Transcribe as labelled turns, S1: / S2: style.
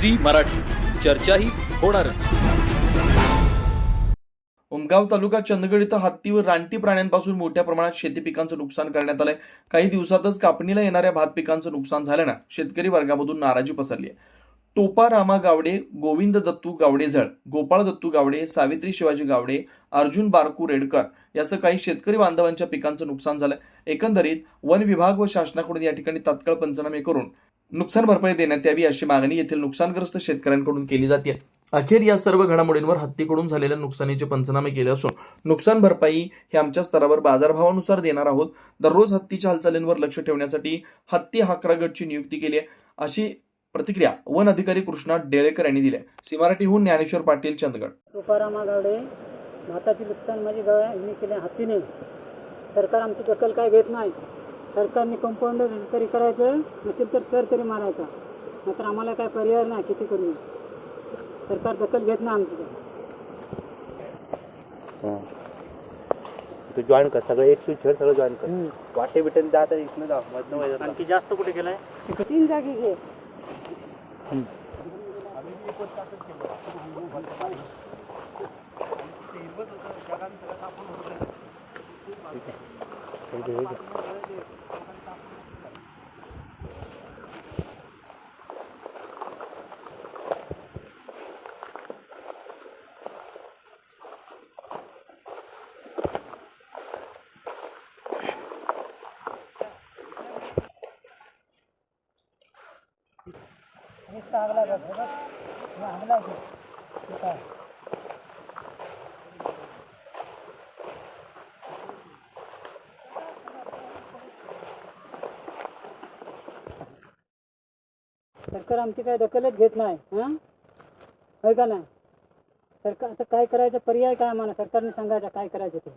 S1: Zee Marathi. चर्चाही होणारच.
S2: उमगाव तालुका चंदगड इथं हत्ती व रानटी प्राण्यांपासून मोठ्या प्रमाणात शेती पिकांचं नुकसान करण्यात आलंय. काही दिवसातच कापणीला येणाऱ्या भात पिकांचं नुकसान झाल्यानं शेतकरी वर्गामधून नाराजी पसरली आहे टोपा रामा गावडे गोविंद दत्तू गावडेझळ गोपाळ दत्तू गावडे सावित्री शिवाजी गावडे अर्जुन बारकू रेडकर यासह काही शेतकरी बांधवांच्या पिकांचं नुकसान झालं एकंदरीत वन विभाग व शासनाकडून या ठिकाणी तात्काळ पंचनामे करून नुकसान भरपाई देण्यात यावी अशी मागणी येथील नुकसानग्रस्त शेतकऱ्यांकडून केली जाते. अखेर या सर्व घडामोडींवर हत्तीकडून झालेल्या नुकसानीचे पंचनामे केले असून नुकसान भरपाई हे आमच्या स्तरावर बाजारभावानुसार देणार आहोत. दररोज हत्तीच्या हालचालींवर लक्ष ठेवण्यासाठी हत्ती हाकरा गटची नियुक्ती केली आहे. अशी प्रतिक्रिया वन अधिकारी कृष्णा डेळेकर यांनी दिली आहे. सीमाराठीहून ज्ञानेश्वर पाटील चंदगड.
S3: तुकारामा गावडे भाताची नुकसान माझी गळ्याने हत्तीने. सरकार आमची दखल काय घेत नाही. सरकारने कंपाऊंड तरी करायचं नसेल तर चर तरी मारायचा. नाहीतर आम्हाला काय पर्याय नाही शेती करून सरकार दखल घेत नाही आमची.
S4: तू जॉईन कर सगळं एक छेड सगळं जॉईन कर. वाटे बिटे जात इथनं जा मधनं व्हायचं
S3: आणखी जास्त कुठे गेलाय? तीन जागी घे. सरकार आमची काय दखलच घेत नाही हां? होय का नाही? सरकार आता काय करायचं पर्याय काय आम्हाला? सरकारने सांगायचं काय करायचं ते?